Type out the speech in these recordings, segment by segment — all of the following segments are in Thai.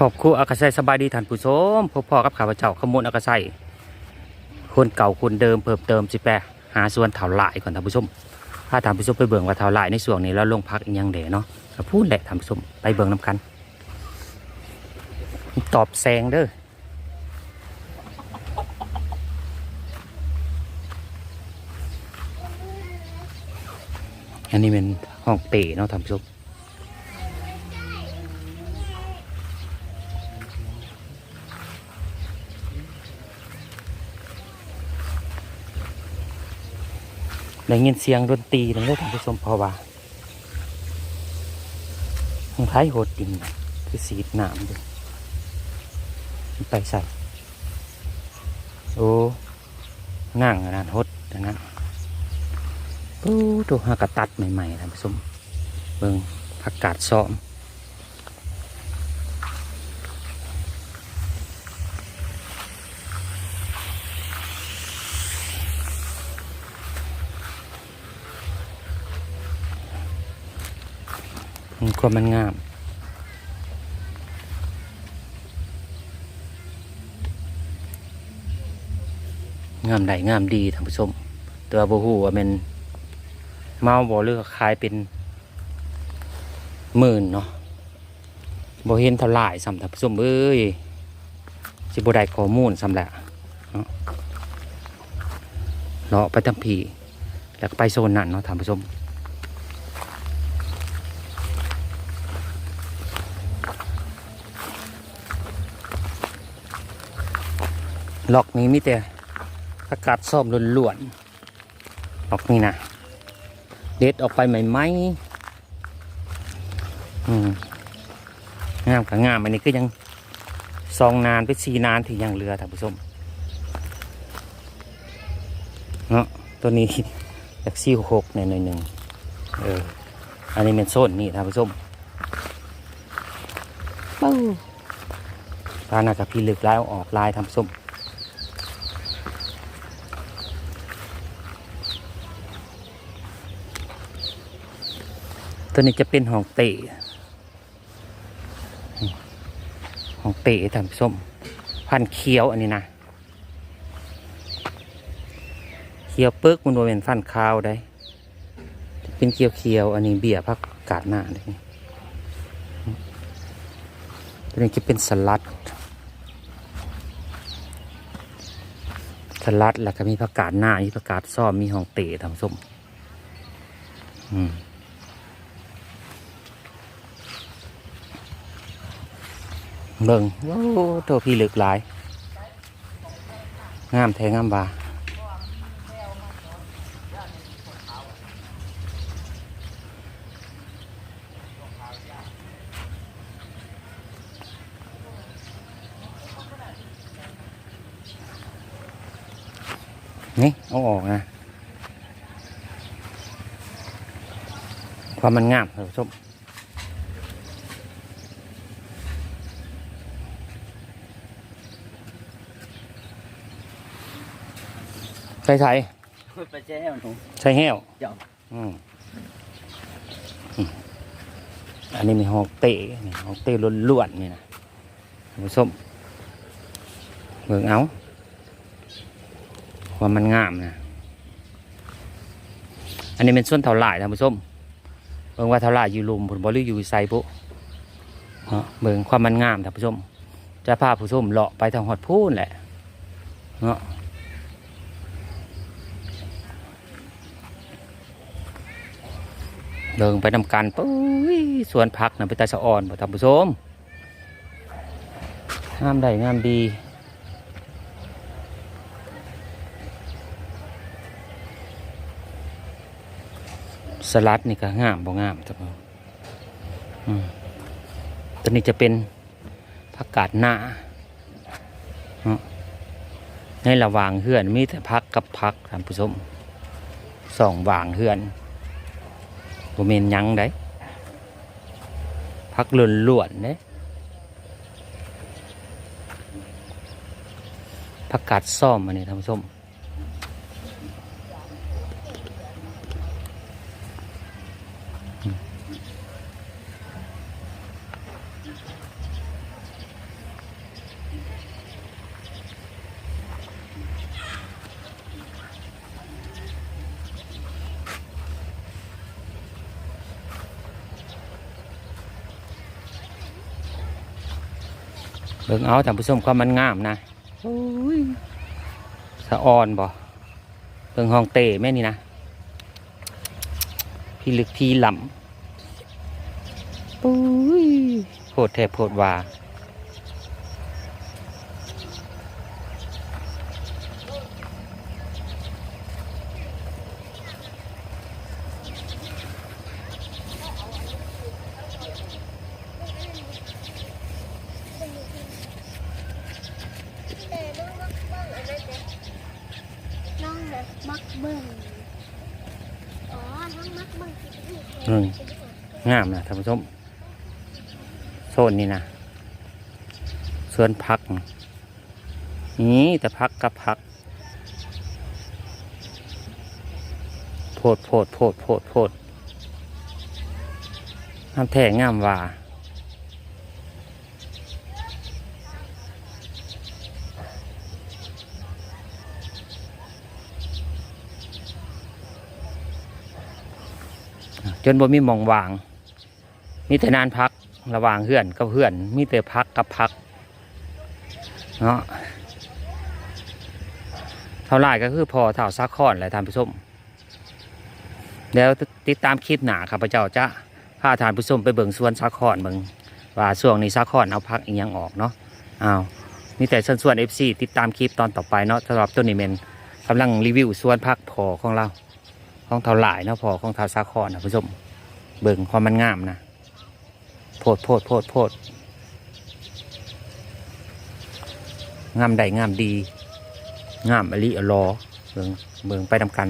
ขอบคุณอากาไซสบายดีท่านผู้ชมพบพ่อกับข้าพเจ้าขมวลอากาไซคนเก่าคนเดิมเพิ่มเติมสิแปะหาส่วนเถาหลายก่อนท่านผู้ชมถ้าท่านผู้ชมไปเบิ่งว่าเถาหลายในส่วนนี้แล้วลงพักอีกยังเดเนาะพูดแหละท่านผู้ชมไปเบิ่งน้กัน ตอบแซงเด้ออันนี้เป็นห้องเตะเนาะท่านผู้ชม ได้ยินเสียงดนตรีนั่นเลยท่านผู้ชมเพราะว่าทางท้ายโหดดินคือสีดน้ำด้วยไปใส่โอ้นั่งนนั้นหดนะปู้ตัวหากระตัดใหม่ๆท่านผู้ชมเบิ่งผักกาดซ้อม ความมันงาม งามใดงามดีท่านผู้ชมตัวบูฮูว่าเป็นเมาบ่เลือกขายเป็นหมื่นเนาะบ่เห็นเท่าไหร่สำท่านผู้ชมเอ้ยสิบ่ได้ข้อมูลสำแหละเนาะเลาะไปทั้งพีแล้วก็ไปโซนนั้นเนาะท่านผู้ชม ล็อกนี้มีแต่อากาศซ่อมล้วนๆล็อกนี้นะเด็ดออกไปใหม่ๆอืมงามกับงามอันนี้ก็ยังซองนานไปสีนานที่ยังเรือท่านผู้ชมเนาะตัวนี้จากซี่หกเนี่ยหน่อยหนึ่งเอออันนี้เป็นโซนนี่ท่านผู้ชมปู้ตาหน้ากับพี่ลึกลายเอาออกลายท่านผู้ชม ตัวนี้จะเป็นหองเตะหองเตะท่านผู้ชมพันเคี้ยวอันนี้นะเคี้ยวเปิกมันโดเป็นฟันขาวได้ เป็นเคี้ยวเคี้ยวอันนี้เบียร์พักกาดหน้าเลยตัวนี้จะเป็นสลัด สลัดแล้วก็มีผักกาดหน้ามีผักกาดซ้อมมีหองเตะท่านผู้ชมอืม เบิ่งโอ้ตัวพี่ลึกหลายงามแทงงามบานี่เอาออกนะความมันงามท่านผู้ชม ใส่ใส่ไปแจ้งมันถุงใส่แห้วเจ้าอืมอืมอันนี้มีหอกเตะนี่หอกเตะล้วนๆนี่นะท่านผู้ชมเบิ่งเอาว่ามันงามนะอันนี้เป็นส่วนเท่าไหร่ท่านผู้ชมเบิ่งว่าเท่าไหร่อยู่ลุมผลบอลลูอยู่ไซปุ๊เนาะเบิ่งความมันงามท่านผู้ชมจะพาผู้ชมเลาะไปทางหอดพูนแหละเนาะ เดินไปนำกันปุ้ยสวนผักนะไปตาสะอ่อนบ่ท่านผู้ชมงามได้งามดีสลัดนี่ก็งามบ่งามท่านผู้ชมอืมตัวนี้จะเป็นผักกาดหน้าเนาะในระหว่างเฮือนมีแต่พักกับพักท่านผู้ชมสองว่างเฮือน บ่แม่นหยังได้พักล้วนๆเด้ผักกาดซ่อมอันนี้ท่านผู้ชม เบิ่งเอาท่านผู้ชมความมันงามนะโอ้ยสะออนบ่เบิ่งห้องเต้แม่นี่นะ พี่ลึกพี่หล่ำปุ้ยโพดแทบโพดว่า น้องแบบมักเบิ่งอ๋อ น้ อืมงามนะท่านผู้ชมโซนนี้นะสวนพัก นี่แต่พักกับพัก โพดโพดโพดโพดโพดน้ำแท่งามว่า จนบ่มีมองวาง มีแต่นานพักระหว่างเพื่อนกับเพื่อน มีแต่พักกับพักเนาะเท่าไรก็คือพอเท่าซักคอนแหละท่านผู้ชมแล้วติดตามคลิปหนาข้าพเจ้าจะพาท่านผู้ชมไปเบิ่งสวนซักคอนเบิ่งว่าช่วงนี้ซักคอนเอาพักอีกยังออกเนาะอ้าวมีแต่ส่วนส่วนเอฟซีติดตามคลิปตอนต่อไปเนาะสำหรับตัวนี้เมนกำลังรีวิวสวนพักพอของเรา ของเท่าหลายนาะพอของเท่าซักคอนนะผู้ชมเบิ่งความมันงามนะโพดโพดโพดโพดงามใดงามดีงามอลิอลอเบิงเบิงไปทำกัน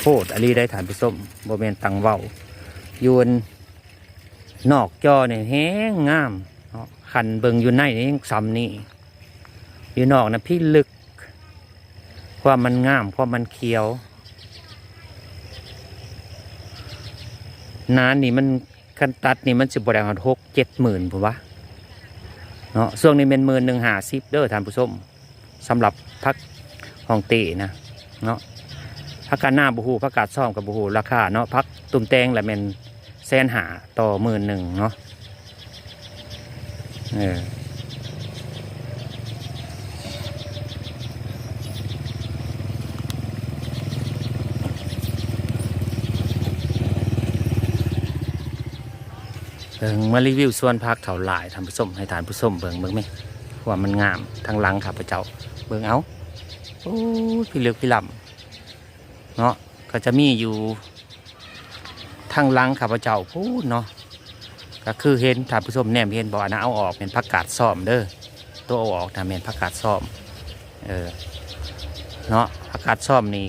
โพดอลีได้ฐานผู้ส้มโบเมนตังเว้า ยวนนอกจอเนี่ยแห้งงาม ขันเบิงอยู่ในนี่ซ้ำนี่อยู่นอกนะพี่ลึก ความมันงามความมันเขียวนานนี่มันคันตัดนี่มันสิบแรงหกเจ็ดหมื่นผมว่าเนาะช่วงนี้เป็นหมื่นหนึ่งหาสิบเด้อท่านผู้ชมสำหรับพักห้องเตนะเนาะพักการหน้าบูฮูพักกาดซ่อมกับบูฮูราคาเนาะพักตุ่มแตงแหละเป็นแสนหาต่อหมื่นหนึ่งเนาะ เออเบิ่งมารีวิวส่วนพักเถาหลายทำผู้ชมให้ทานผู้ชมเบิ่งเบิ่งไหมว่ามันงามทางหลังข้าพเจ้า เบิ่งเอาโอ้พี่เลือกพี่ลำเนาะก็จะมีอยู่ทางหลังข้าพเจ้าพูดเนาะ ก็คือเห็นท่านผู้ชมแนมเห็นบอกอันะเอาออกเป็นผักกาดซ้อมเด้อตัวเอาออกนะเป็นผักกาดซ้อมเออเนาะผักกาดซ้อมนี่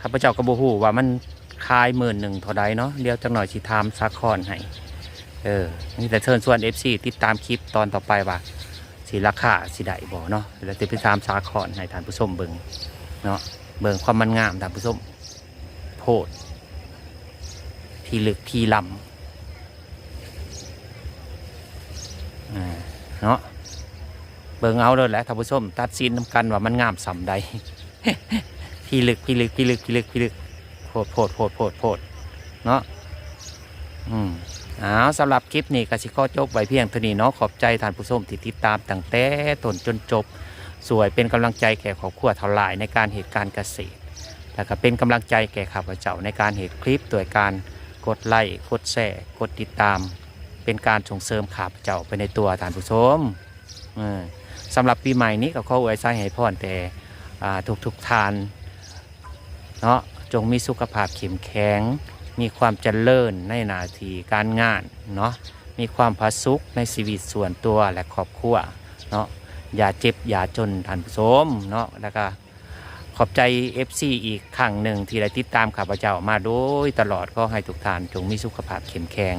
ข้าพเจ้าก็บ่ฮู้ว่ามันคายหมื่นหนึ่งเท่าใดเนาะเดี๋ยวจังหน่อยสิถามซักคอนให้เออนี่แต่เชิญส่วน FC ติดตามคลิปตอนต่อไปว่าสีราคาสีใดบ่เนาะแล้วติดตามสาคอนให้ท่านผู้ชมเบิงเนาะเบิงความมันงามท่านผู้ชมโพดที่ลึกที่ลำอ่า เนาะเบิงเอาเลยแหละท่านผู้ชม ตัดสินน้ำกันว่ามันงามสำใดที่ลึกที่ลึกที่ลึกที่ลึกที่ลึกโพดโพดโพดโพดโพดเนาะอืมอ้าวสำหรับคลิปนี้กสิข้อจบไว้เพียงเท่านี้เนาะขอบใจท่านผู้ชมที่ติดตามตั้งแต่ต้นจนจบ สวยเป็นกำลังใจแก่ครอบครัวเท่าหลายในการเหตุการณ์เกษตรแล้วก็เป็นกำลังใจแก่ข้าพเจ้าในการเหตุคลิปโดยการกดไลค์กดแชร์กดติดตาม เป็นการส่งเสริมขาพเจ้าไปในตัวท่านผู้ชมสำหรับปีใหม่นี้ก็ขออวยพรให้พรแต่ทุกทุกๆทานเนาะจงมีสุขภาพเข้มแข็ง มีความเจริญในหน้าที่การงานเนาะมีความผาสุกในชีวิตส่วนตัวและครอบครัวเนาะอย่าเจ็บอย่าจนท่านผู้ชมเนาะแล้วก็ขอบใจ FC อีกครั้งหนึ่งที่ได้ติดตามข้าพเจ้ามาโดยตลอดก็ให้ทุกท่านจงมีสุขภาพเข้มแข็ง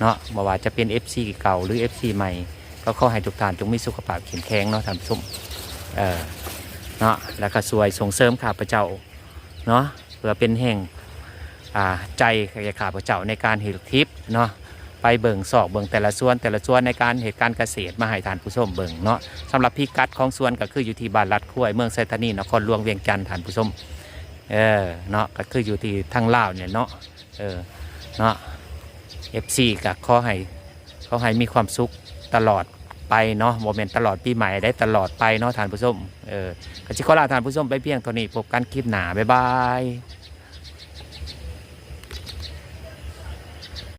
เนาะบ่ว่าจะเป็น FC เก่าหรือ FC ใหม่ ก็ขอให้ทุกท่านจงมีสุขภาพเข้มแข็งเนาะท่านผู้ชมเออเนาะแล้วก็สวยส่งเสริมข้าพเจ้าเนาะเพื่อเป็นแห่งอ่าใจแก่ข้าพเจ้าในการเห็ดคลิปเนาะไปเบิ่งสอกเบิ่งแต่ละส่วนแต่ละส่วนในการเหตุการณ์เกษตรมาให้ทานผู้ชมเบิ่งเนาะสำหรับพิกัดของส่วนก็คืออยู่ที่บ้านลัดคุ้วยเมืองไซธานีนครหลวงเวียงจันทร์ทานผู้ชมเออเนาะก็คืออยู่ที่ทางลาวเนี่ยเนาะเออเนาะ FC กับขอให้ขอให้มีความสุขตลอดไปเนาะโมเมนต์ตลอดปีใหม่ได้ตลอดไปเนาะท่านผู้ชมเออก็สิขอลาท่านผู้ชมไปเพียงเท่านี้พบกันคลิปหน้าบ๊ายบาย